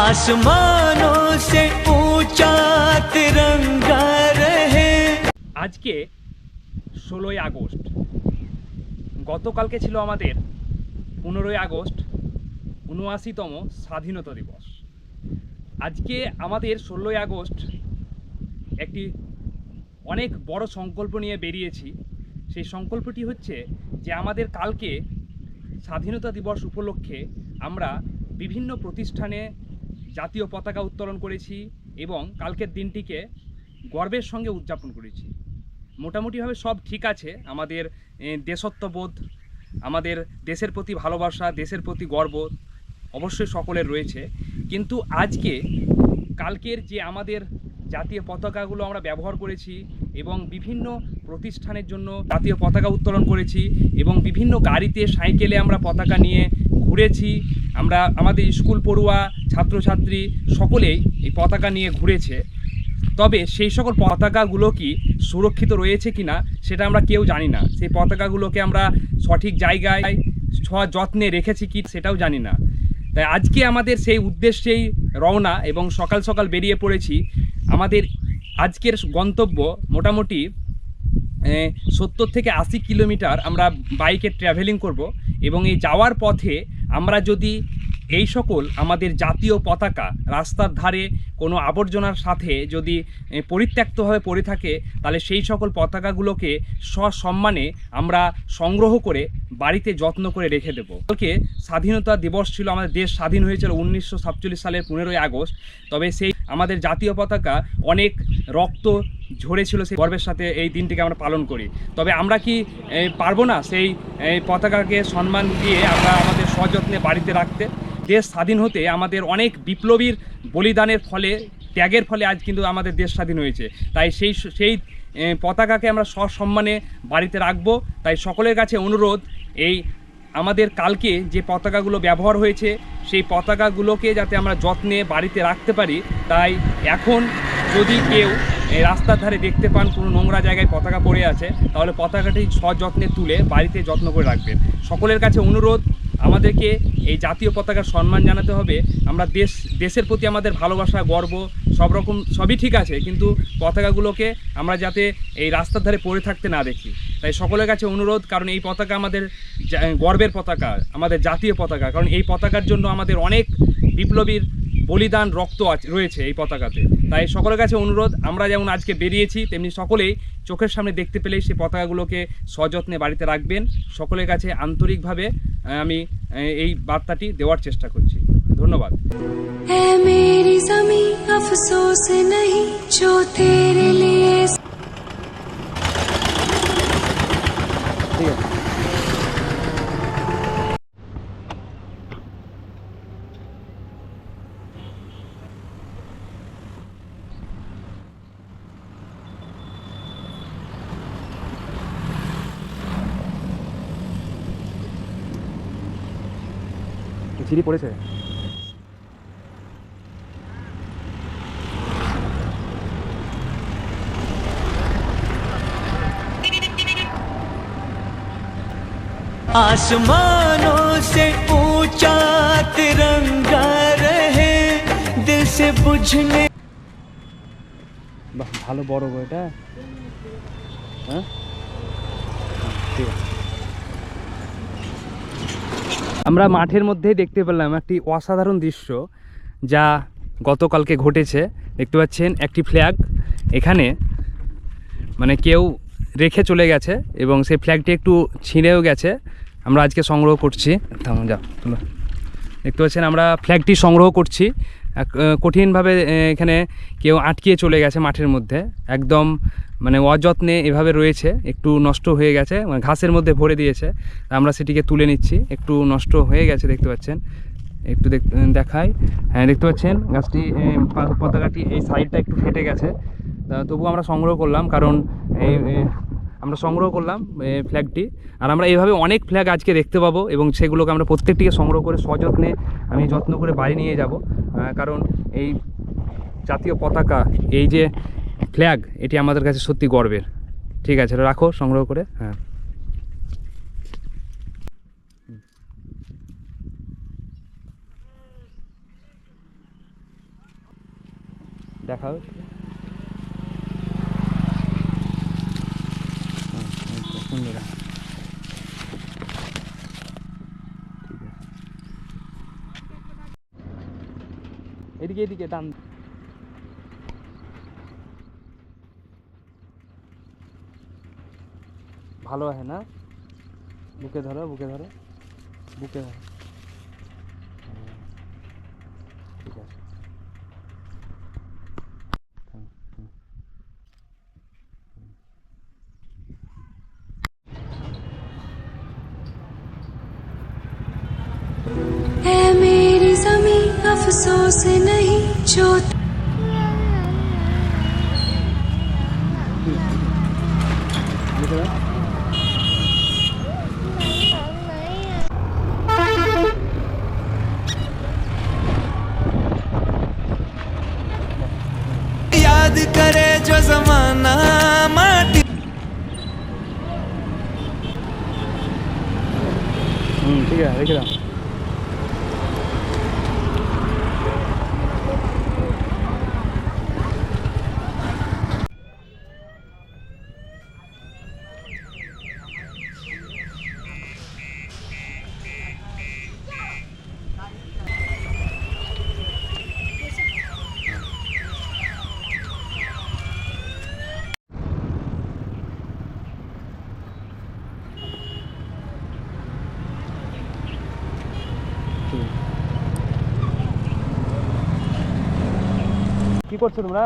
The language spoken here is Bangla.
আসমানো সে উঁচা তিরঙ্গা রহে আজকে ষোলোই আগস্ট। গতকালকে ছিল আমাদের পনেরোই আগস্ট, উনআশিতম স্বাধীনতা দিবস। আজকে আমাদের ষোলোই আগস্ট একটি অনেক বড় সংকল্প নিয়ে বেরিয়েছি। সেই সংকল্পটি হচ্ছে যে আমাদের কালকে স্বাধীনতা দিবস উপলক্ষে আমরা বিভিন্ন প্রতিষ্ঠানে জাতীয় পতাকা উত্তোলন করেছি এবং কালকের দিনটিকে গর্বের সঙ্গে উদযাপন করেছি। মোটামুটিভাবে সব ঠিক আছে। আমাদের দেশত্ববোধ, আমাদের দেশের প্রতি ভালোবাসা, দেশের প্রতি গর্ব অবশ্যই সকলের রয়েছে। কিন্তু আজকে কালকের যে আমাদের জাতীয় পতাকাগুলো আমরা ব্যবহার করেছি এবং বিভিন্ন প্রতিষ্ঠানের জন্য জাতীয় পতাকা উত্তোলন করেছি এবং বিভিন্ন গাড়িতে, সাইকেলে আমরা পতাকা নিয়ে ঘুরেছি। আমরা, আমাদের স্কুল পড়ুয়া, ছাত্রছাত্রী সকলেই এই পতাকা নিয়ে ঘুরেছে। তবে সেই সকল পতাকাগুলো কি সুরক্ষিত রয়েছে কিনা সেটা আমরা কেউ জানি না। সেই পতাকাগুলোকে আমরা সঠিক জায়গায় যত্নে রেখেছি কি সেটাও জানি না। তাই আজকে আমাদের সেই উদ্দেশ্যেই রওনা এবং সকাল সকাল বেরিয়ে পড়েছি। আমাদের আজকের গন্তব্য মোটামুটি সত্তর থেকে আশি কিলোমিটার আমরা বাইকে ট্রাভেলিং করব এবং এই যাওয়ার পথে আমরা যদি এই সকল আমাদের জাতীয় পতাকা রাস্তার ধারে কোনো আবর্জনার সাথে যদি পরিত্যক্তভাবে পড়ে থাকে, তাহলে সেই সকল পতাকাগুলোকে সসম্মানে আমরা সংগ্রহ করে বাড়িতে যত্ন করে রেখে দেবো। কালকে স্বাধীনতা দিবস ছিল, আমাদের দেশ স্বাধীন হয়েছিল উনিশশো সাতচল্লিশ সালের পনেরোই আগস্ট। তবে সেই আমাদের জাতীয় পতাকা অনেক রক্ত ঝরেছিল সেই গর্বের সাথে এই দিনটিকে আমরা পালন করি। তবে আমরা কি পারব না সেই পতাকাকে সম্মান দিয়ে আমরা আমাদের সযত্নে বাড়িতে রাখতে? দেশ স্বাধীন হতে আমাদের অনেক বিপ্লবীর বলিদানের ফলে, ত্যাগের ফলে আজ কিন্তু আমাদের দেশ স্বাধীন হয়েছে। তাই সেই সেই পতাকাকে আমরা সসম্মানে বাড়িতে রাখব। তাই সকলের কাছে অনুরোধ, এই আমাদের কালকে যে পতাকাগুলো ব্যবহার হয়েছে, সেই পতাকাগুলোকে যাতে আমরা যত্নে বাড়িতে রাখতে পারি। তাই এখন যদি কেউ এই রাস্তার ধারে দেখতে পান কোনো নোংরা জায়গায় পতাকা পড়ে আছে, তাহলে পতাকাটি সযত্নে তুলে বাড়িতে যত্ন করে রাখবেন। সকলের কাছে অনুরোধ, আমাদেরকে এই জাতীয় পতাকার সম্মান জানাতে হবে। আমরা দেশ, দেশের প্রতি আমাদের ভালোবাসা, গর্ব, সব রকম, সবই ঠিক আছে, কিন্তু পতাকাগুলোকে আমরা যাতে এই রাস্তার ধারে পড়ে থাকতে না দেখি। তাই সকলের কাছে অনুরোধ, কারণ এই পতাকা আমাদের গর্বের পতাকা, আমাদের জাতীয় পতাকা, কারণ এই পতাকার জন্য আমাদের অনেক বিপ্লবীর বলিদান, রক্ত রয়েছে এই পতাকাতে। তাই সকলের কাছে অনুরোধ, আমরা যেমন আজকে বেরিয়েছি, তেমনি সকলেই চোখের সামনে দেখতে পেলেই সেই পতাকাগুলোকে সযত্নে বাড়িতে রাখবেন। সকলের কাছে আন্তরিকভাবে আমি এই বার্তাটি দেওয়ার চেষ্টা করছি। ধন্যবাদ। ঝিরি পড়েছে आसमानों से ऊंचा तिरंगा रहे दिल से बुझने বাহ ভালো বড় গো এটা হ্যাঁ ঠিক আছে আমরা মাঠের মধ্যেই দেখতে পেলাম একটি অসাধারণ দৃশ্য যা গতকালকে ঘটেছে। দেখতে পাচ্ছেন একটি ফ্ল্যাগ এখানে মানে কেউ রেখে চলে গেছে এবং সেই ফ্ল্যাগটি একটু ছিঁড়েও গেছে। আমরা আজকে সংগ্রহ করছি। যা দেখতে পাচ্ছেন আমরা ফ্ল্যাগটি সংগ্রহ করছি। কঠিনভাবে এখানে কেউ আটকিয়ে চলে গেছে মাঠের মধ্যে। একদম মানে অযত্নে এভাবে রয়েছে, একটু নষ্ট হয়ে গেছে মানে ঘাসের মধ্যে ভরে দিয়েছে। আমরা সেটিকে তুলে নিচ্ছি, একটু নষ্ট হয়ে গেছে, দেখতে পাচ্ছেন। একটু দেখ দেখাই। হ্যাঁ দেখতে পাচ্ছেন, গাছটি পতাকাটি এই সাইডটা একটু ফেটে গেছে। তবু আমরা সংগ্রহ করলাম, কারণ এই আমরা সংগ্রহ করলাম ফ্ল্যাগটি আর আমরা এইভাবে অনেক ফ্ল্যাগ আজকে দেখতে পাবো এবং সেগুলোকে আমরা প্রত্যেকটিকে সংগ্রহ করে সযত্নে আমি যত্ন করে বাড়ি নিয়ে যাব। কারণ এই জাতীয় পতাকা এই যে ফ্ল্যাগ এটি আমাদের কাছে সত্যি গর্বের। ঠিক আছে রাখো সংগ্রহ করে হ্যাঁ। দেখাও। হ্যাঁ, এই তো, সুন্দর ঠিক আছে এদিকে এদিকে টান ভালো আছে না? বুকে ধরো বুকে ধরো। বুকে ধরো। अफसोस नहीं जो याद करे जो जमाना माटी हम्म, ठीक है देख रहा দাও কি করছ তোমরা